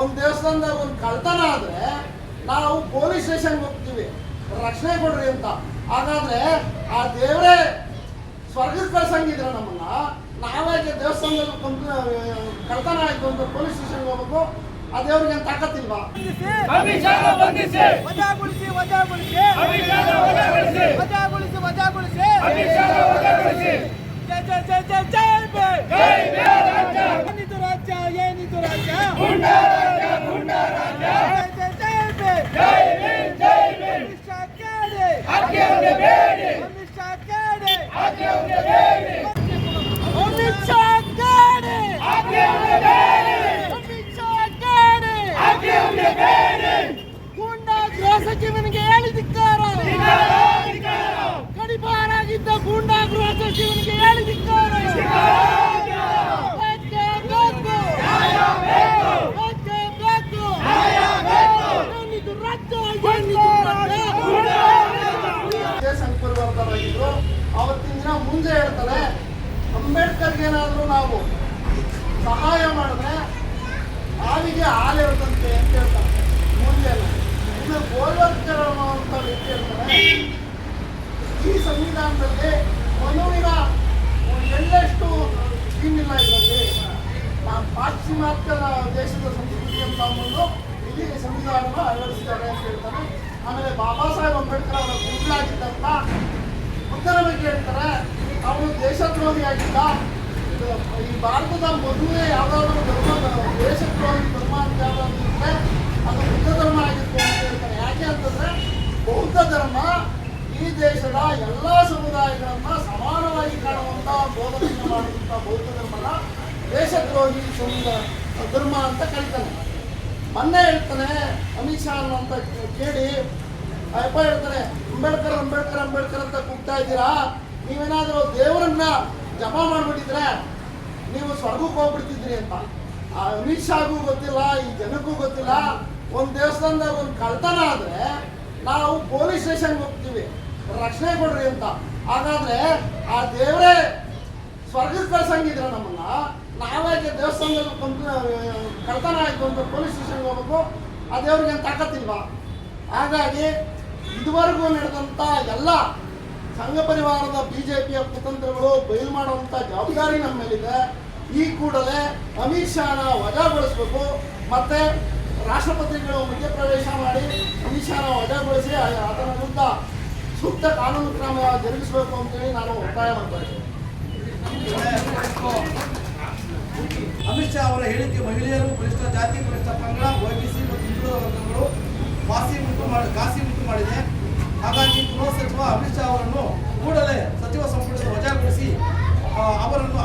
ಒಂದು ದೇವಸ್ಥಾನದಾಗ ಒಂದು ಕಳ್ತನ ಆದ್ರೆ ನಾವು ಪೊಲೀಸ್ ಸ್ಟೇಷನ್ಗೆ ಹೋಗ್ತೀವಿ. ರಕ್ಷಣೆ ಕೊಡ್ರಿ ಅಂತ. ಹಾಗಾದ್ರೆ ಆ ದೇವರೇ ಸ್ವರ್ಗಕ್ಕೆ ಕಳ್ಸಂಗಿದ್ರೆ ನಮ್ಮನ್ನ ನಾವೇಗೆ ದೇವಸ್ಥಾನದಲ್ಲಿ ಒಂದು ಕಳ್ತನ ಆಯ್ತು ಅಂತ ಪೊಲೀಸ್ ಸ್ಟೇಷನ್ಗೆ ಹೋಗ್ಬೇಕು. ಆ ದೇವ್ರಿಗೆ ಏನು ತಾಕತ್ತಿಲ್ವಾ ವಜಾಗೊಳಿಸಿ ವಜಾಗೊಳಿಸಿ. ವಜಾಗೊಳಿಸಿ. ವಜಾಗೊಳಿಸಿ ಜಯ ಜಯ ಜಯ ಜೈ ಜೈ ಜೈ ಜೈ ಜೈ ಬೇ. ಜೈ ಬೇ ರಾಜ್ಯ ಏನಿದು ರಾಜ್ಯ ಏನಿದು ರಾಜ್ಯ ಗುಂಡ ರಾಜ್ಯ ಗುಂಡ ರಾಜ್ಯ ಜೈ ಜೈ ಜೈ ಬೇ ಜೈ ಭೀಮ್ ಜೈ ಭೀಮ್ ಅಮಿತ್ ಶಾ ಕೇಳಿ ಆಕೆ ಅವ್ರಿಗೆ ಬೇಡಿ ಅಮಿತ್ ಶಾ ಕೇಳಿ ಆಕೆ ಅವ್ರಿಗೆ ಬೇಡಿ ಅಮಿತ್ ಶಾ ಕೇಳಿ ಆಕೆ ಅವ್ರಿಗೆ ಬೇಡಿ ಅಮಿತ್ ಶಾ ಕೇಳಿ ಆಕೆ ಅವ್ರಿಗೆ ಬೇಡಿ ಗುಂಡ ಗೃಹ ಸಚಿವನಿಗೆ ಹೇಳಿದಿಕ್ಕಾರ ಕಡಿಪಾರಾಗಿದ್ದ ಗೂಂಡಾ ಗೃಹ ಸಚಿವನಿಗೆ ಹೇಳಿ ಧಿಕ್ಕಾರ. ಮುಂದೆ ಹೇಳ್ತಾರೆ ಅಂಬೇಡ್ಕರ್ಗೆ ಏನಾದರೂ ನಾವು ಸಹಾಯ ಮಾಡಿದ್ರೆ ಹಾವಿಗೆ ಹಾಲು ಇರುತ್ತಂತೆ ಅಂತ ಹೇಳ್ತಾರೆ ಪಾಶ್ಚಿಮಾತ್ಯ ದೇಶದ ಸಂಸ್ಕೃತಿಯನ್ನು ತಗೊಂಡು ಇಲ್ಲಿ ಸಂವಿಧಾನವನ್ನು ಅಳವಡಿಸಿದ್ದಾರೆ ಅಂತ ಹೇಳ್ತಾರೆ. ಆಮೇಲೆ ಬಾಬಾ ಸಾಹೇಬ್ ಅಂಬೇಡ್ಕರ್ ಅವರ ಗುರುಗಳಾಗಿದ್ದಂತ ಬುದ್ಧನ ಬಗ್ಗೆ ಹೇಳ್ತಾರೆ. ಅವನು ದೇಶದ್ರೋಹಿ ಆಗಿದ್ದ, ಇದು ಈ ಭಾರತದ ಮೊದಲನೇ ಯಾವ್ದಾದ್ರು ಧರ್ಮ, ದೇಶದ್ರೋಹಿ ಧರ್ಮ ಅಂತ ಯಾವ್ದಾದ್ರು ಅದು ಬುದ್ಧ ಧರ್ಮ ಆಗಿತ್ತು ಅಂತ ಹೇಳ್ತಾರೆ. ಯಾಕೆ ಅಂತಂದ್ರೆ ಬೌದ್ಧ ಧರ್ಮ ಈ ದೇಶದ ಎಲ್ಲ ಸಮುದಾಯಗಳನ್ನ ಸಮಾನವಾಗಿ ಕಾಣುವಂತ ಬೋಧನೆ ಮಾಡುವಂತ ಬೌದ್ಧ ಧರ್ಮನ ದೇಶದ್ರೋಹಿ ಸುಂದ ಧರ್ಮ ಅಂತ ಕರಿತಾನೆ. ಮೊನ್ನೆ ಹೇಳ್ತಾನೆ, ಅಮಿತ್ ಶಾ ಅಂತ ಕೇಳಿ ಅಪ್ಪ ಹೇಳ್ತಾನೆ, ಅಂಬೇಡ್ಕರ್ ಅಂಬೇಡ್ಕರ್ ಅಂಬೇಡ್ಕರ್ ಅಂತ ಕೂಗ್ತಾ ಇದ್ದೀರಾ? ನೀವೇನಾದರೂ ದೇವರನ್ನ ಜಮಾ ಮಾಡಿಬಿಟ್ಟಿದ್ರೆ ನೀವು ಸ್ವರ್ಗಕ್ಕೆ ಹೋಗ್ಬಿಡ್ತಿದ್ರಿ ಅಂತ. ಆ ಅಮಿತ್ ಶಾಗೂ ಗೊತ್ತಿಲ್ಲ, ಈ ಜನಕ್ಕೂ ಗೊತ್ತಿಲ್ಲ. ಒಂದು ದೇವಸ್ಥಾನದಾಗ ಒಂದು ಕಳ್ತನ ಆದರೆ ನಾವು ಪೊಲೀಸ್ ಸ್ಟೇಷನ್ಗೆ ಹೋಗ್ತೀವಿ. ರಕ್ಷಣೆ ಕೊಡ್ರಿ ಅಂತ. ಹಾಗಾದ್ರೆ ಆ ದೇವರೇ ಸ್ವರ್ಗಕ್ಕೆ ಕಳ್ಸಂಗಿದ್ರೆ ನಮ್ಮನ್ನ ನಾವೇ ದೇವಸ್ಥಾನದಲ್ಲಿ ಬಂದು ಕಳ್ತನ ಆಯ್ತು ಅಂತ ಪೊಲೀಸ್ ಸ್ಟೇಷನ್ಗೆ ಹೋಗ್ಬೇಕು ಆ ದೇವ್ರಿಗೆ ತಾಕತ್ತಿಲ್ವಾ ಹಾಗಾಗಿ ಇದುವರೆಗೂ ನಡೆದಂಥ ಎಲ್ಲ ಸಂಘ ಪರಿವಾರದ ಬಿ ಜೆ ಪಿಯ ಕುತಂತ್ರಗಳು ಬಯಲು ಮಾಡುವಂಥ ಜವಾಬ್ದಾರಿ ನಮ್ಮ ಮೇಲಿದೆ. ಈ ಕೂಡಲೇ ಅಮಿತ್ ಶಾನ ವಜಾಗೊಳಿಸಬೇಕು. ಮತ್ತೆ ರಾಷ್ಟ್ರಪತಿಗಳು ಮಧ್ಯಪ್ರವೇಶ ಮಾಡಿ ಅಮಿತ್ ಶಾನ ವಜಾಗೊಳಿಸಿ ಅದರ ವಿರುದ್ಧ ಸೂಕ್ತ ಕಾನೂನು ಕ್ರಮ ಜರುಗಿಸಬೇಕು ಅಂತೇಳಿ ನಾನು ಒತ್ತಾಯ ಮಾಡ್ತಾ ಇದ್ದೀನಿ ಅಮಿತ್ ಶಾ ಅವರ ಹೇಳಿಕೆ ಮಹಿಳೆಯರು ಪರಿಷ್ಠ ಜಾತಿ ಪರಿಷ್ಠ ಪಂಗಡ ಒಬಿಸಿ ಮತ್ತು ಹಿಂದುಳಿದ ವರ್ಗಗಳು ವಾಸಿ ಉಂಟು ಮಾಡಿ ಘಾಸಿ ಉಂಟು ಮಾಡಿದೆ. ಹಾಗಾಗಿ ಗೃಹ ಸಚಿವ ಅಮಿತ್ ಶಾ ಅವರನ್ನು ಕೂಡಲೇ ಸಚಿವ ಸಂಪುಟದ ವಜಾಗೊಳಿಸಿ ಅವರನ್ನು